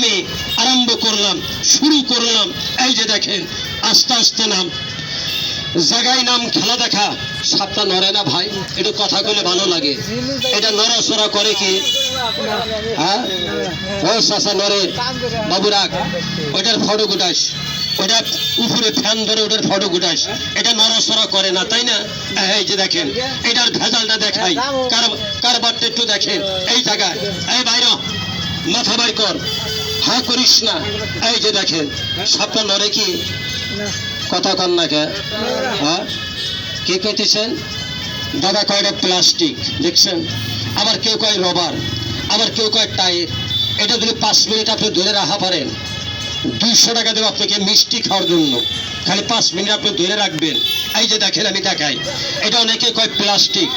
আমি আরম্ভ করলাম, শুরু করলাম। এই যে দেখেন, আস্তে আস্তে নাম। জায়গায় নাম, খেলা দেখা সাতটা নড়ে না ভাই, একটু কথা বলে ভালো লাগে। এটা নড়াচড়া করে কি? হ্যাঁ? নড়ে। বাবুরাগ ওইটার ফটো গুটাস। উপরে ফ্যান ধরে ওটার ফটো গুটাস। এটা নড়াচড়া করে না, তাই না? এই যে দেখেন, এটার ভেজালটা দেখাই। কার কারবারটা একটু দেখেন, এই জায়গায়। এই বাইর মাথা বাই কর। হা করিস না। এই যে দেখেন সাপটা নড়ে কি? কথা কন না কে? হ্যাঁ? কে কইতেছেন? দাদা কয়টা প্লাস্টিক, দেখছেন? আবার কেউ কয় রবার, আবার কেউ কয় টায়ার এটা যদি পাঁচ মিনিট আপনি ধরে রাখা পারেন, দুইশো টাকা দেবো আপনাকে মিষ্টি খাওয়ার জন্য। খালি পাঁচ মিনিট আপনি ধরে রাখবেন। এই যে দেখেন, আমি দেখাই। এটা অনেকে কয় প্লাস্টিক,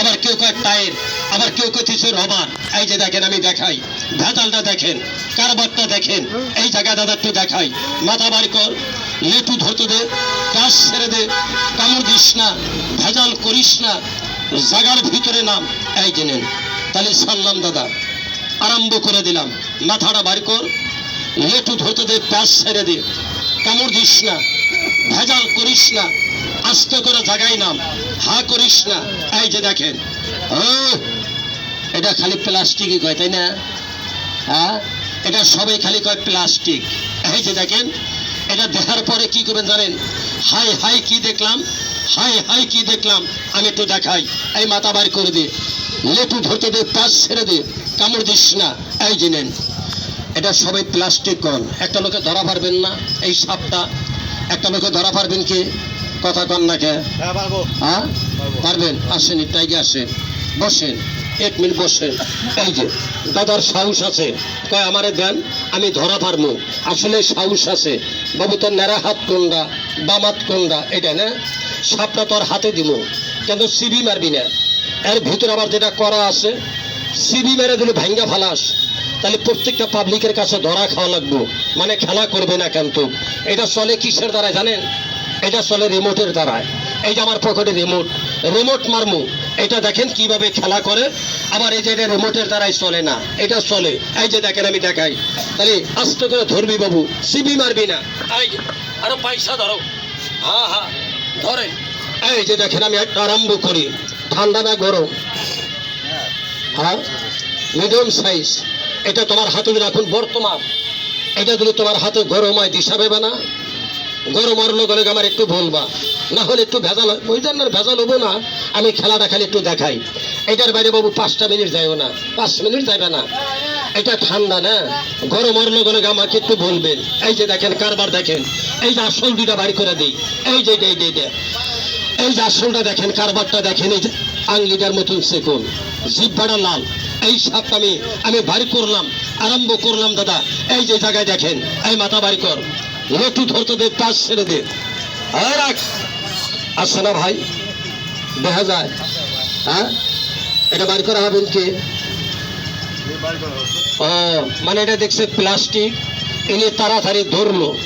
আবার কেউ কয় টায়ার আবার কেউ কইতেছে রবার এই যে দেখেন, আমি দেখাই। ভেজালটা দেখেন, কারবারটা দেখেন, এই জায়গা দাদা একটু দেখাই। মাথা বাড়ি কর, লেটু ধরতে দে, কাজ ছেড়ে দে, কামড় দিস না, ভেজাল করিস না, জাগার ভিতরে নাম। এই যে নেন, তাহলে সারলাম দাদা, আরম্ভ করে দিলাম। মাথাটা বাড়ি কর, লেটু ধরতে দে প্যাস ছেড়ে দে, কামড় দিস না, ভেজাল করিস না, আস্তে করে জাগাই নাম। হা করিস না, এই যে দেখেন। ও এটা খালি প্লাস্টিকই কয় তাই না? হ্যাঁ? এটা সবাই খালি কয় প্লাস্টিক। এই যে দেখেন এটা দেখার পরে কি করবেন জানেন? হাই হাই কি দেখলাম? হাই হাই কি দেখলাম? আমি একটু দেখাই। এই মাথা বার করে দে। লেটু ধরতে দে পাশ ছেড়ে দে। কামড় দিস না। এই যে নেন। এটা সবাই প্লাস্টিক কন একটা লোকে ধরা পারবেন না এই সাপটা। একটা লোকে ধরা পারবেন কি? কথা কন না কে? হ্যাঁ হ্যাঁ? পারব। পারবেন? আসেন একটাই আসেন বসেন। এক মিনিট বসেন। এই যে, দাদার সাহস আছে। কয়, আমারে দেন, আমি ধরা পারব আসলে সাহস আছে। বাবু, তোর নেড়া হাত কোনটা বাম হাত কোনটা এটা, না? সাপটা তোর হাতে দিব কিন্তু সিবি মারবি না। এর ভিতরে আবার যেটা করা আছে, সিবি মেরে দিলে ভাঙ্গা ফালাস। তাহলে প্রত্যেকটা পাবলিকের কাছে ধরা খাওয়া লাগবো। মানে খেলা করবে না কিন্তু এটা চলে কিসের দ্বারা জানেন? এটা চলে রিমোটের দ্বারায়। এই যে আমার পকেটে রিমোট রিমোট মারমু। এটা দেখেন কীভাবে খেলা করে। আবার এই যে এটা রিমোটের দ্বারাই চলে না, এটা চলে। এই যে দেখেন আমি দেখাই। তাহলে আস্তে করে ধরবি বাবু, সিবি মারবি না। এই আরও পয়সা ধরো। হা হ্যাঁ ধরে। এই যে দেখেন আমি আরম্ভ করি। ঠান্ডা না গরম? হ্যাঁ? মিডিয়াম সাইজ এটা তোমার হাতে এখন বর্তমান, এটা যদি তোমার হাতে গরম হয়, দিশা না? গরম আর লোক আমার একটু বলবা না হলে একটু ভেজাল ওই জন্য ভেজাল হব না, আমি খেলাটা খালি একটু দেখাই। এটার বাইরে বাবু পাঁচটা মিনিট যাইও না। পাঁচ মিনিট যাইবে না। এটা ঠান্ডা না? গরম আর লোক আমাকে একটু বলবেন এই যে দেখেন, কারবার দেখেন। এই যে আসল দুইটা বাড়ি করে দিই। এই যে এই যে এই যে আসলটা দেখেন, কারবারটা দেখেন, এই যে আঙ্গিটার মতন সেকুন। জিব্বাটা লাল। এই সাপটা আমি আমি বাড়ি করলাম, আরম্ভ করলাম, দাদা। এই যে জায়গায় দেখেন, এই মাথা বাড়ি কর। লটু ধরতে দে, পাশ ছেড়ে দে। আর রাখ। আসছে না ভাই? দেখা যায়। হ্যাঁ? এটা বার করা হবে কি? ও মানে এটা দেখছে প্লাস্টিক, এনে তাড়াতাড়ি ধরলো।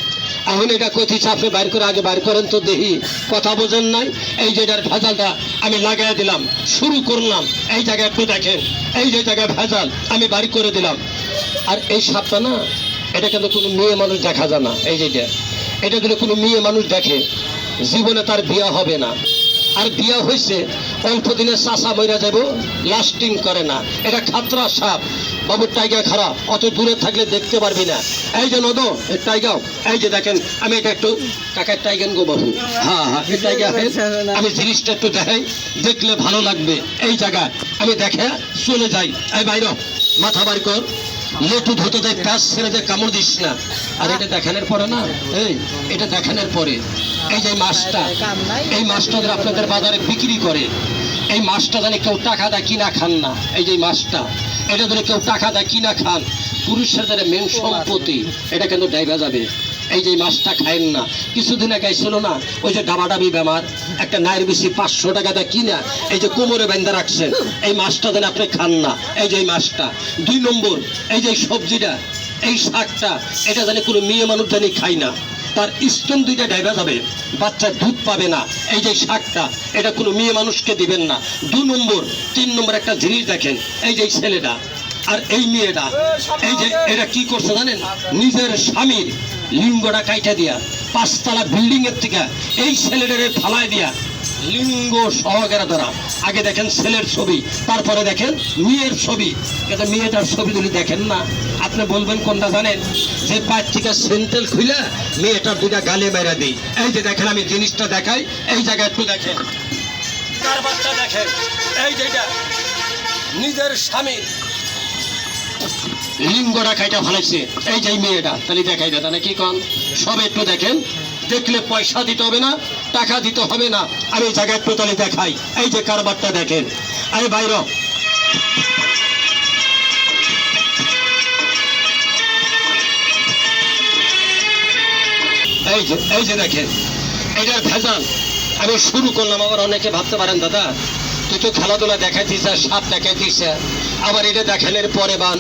এখন এটা কথি চাপে বাইর করে, আগে বাইর করেন তো দেখি। কথা বোঝেন নাই? এই যে এটার ভেজালটা আমি লাগাই দিলাম, শুরু করলাম। এই জায়গায় একটু দেখেন, এই যে জায়গায় ভেজাল, আমি বাড়ি করে দিলাম। আর এই সাপটা না এটা কিন্তু কোনো মেয়ে মানুষ দেখা যায় না, এই যে এটা। যদি কোনো মেয়ে মানুষ দেখে, জীবনে তার বিয়া হবে না। আর বিয়া হয়েছে অল্প দিনে চাষা মইরা যাব লাস্টিং করে না। এটা খাতরা সাপ। বাবু টাইগার খারাপ অত দূরে থাকলে দেখতে পারবি না। এই যে নদ টাইগাও এই যে দেখেন, আমি এটা একটু, কাকার টাইগান গো বাবু। হ্যাঁ হ্যাঁ এই টাইগার আমি জিনিসটা একটু দেখাই, দেখলে ভালো লাগবে। এই জায়গা আমি দেখে চলে যাই। এই বাইর মাথা বাড়ি কর। লেটু ধুতে কাজ ছেড়ে কামড় দিস না। আর এটা দেখানোর পরে না, এই, এটা দেখানোর পরে, এই যে মাছটা, এই মাছটা যারা আপনাদের বাজারে বিক্রি করে, এই মাছটা জানি কেউ টাকা দেয় কিনা খান না, এই যে মাছটা, এটা যদি কেউ টাকা দেয় কিনা খান, পুরুষের দ্বারা মেন সম্পত্তি, এটা কিন্তু ডাইভা যাবে। এই যে মাছটা খায়েন না, কিছুদিন আগে ছিল না, ওই যে ডাবাডাবি বেমার, একটা নায়ের বেশি পাঁচশো টাকা দেয় কিনা, এই যে কোমরে বেঁধে রাখছেন, এই মাছটা যেন আপনি খান না, এই যে মাছটা। দুই নম্বর, এই যে সবজিটা, এই শাকটা, এটা জানি কোনো মেয়ে মানুষ জানি খাই না, তার স্তন দুইটা ডাইবা যাবে বাচ্চা দুধ পাবে না, এই যে শাকটা, এটা কোনো মেয়ে মানুষকে দিবেন না। দু নম্বর, তিন নম্বর একটা জিনিস দেখেন, এই যে ছেলেটা, আর এই মেয়েটা, এই যে এটা কি করছে জানেন? নিজের স্বামীর লিঙ্গটা কাইটা দিয়া, পাঁচতলা বিল্ডিং এর থেকে এই ছেলেটারে ফালায় দিয়া, লিঙ্গ সহকারে ধরা। আগে দেখেন ছেলের ছবি, তারপরে দেখেন মেয়ের ছবি। কিন্তু মেয়েটার ছবি যদি দেখেন না, আপনি বলবেন কোনটা জানেন? যে পায়ের থেকে সেন্টেল খুলে মেয়েটার দুটা গালে মেরা দিই। এই যে দেখেন, আমি জিনিসটা দেখাই, এই জায়গায় একটু দেখেন। বাচ্চা দেখেন, এই যেটা নিজের স্বামীর লিঙ্গটা খাইটা ভালাইছে। এই যে মেয়েটা, তাহলে দেখাই দাদা নাকি কন? সব একটু দেখেন। দেখলে পয়সা দিতে হবে না, টাকা দিতে হবে না। আমি এই জায়গায় একটু তাহলে দেখাই। এই যে কারবারটা দেখেন। আরে বাইর এই যে এই যে দেখেন। এটার ভেজাল। আমি শুরু করলাম, আবার অনেকে ভাবতে পারেন, দাদা, তুই তো খেলাধুলা দেখাইতিস আর সাপ দেখাইতিস আবার এটা দেখানোর পরে বান।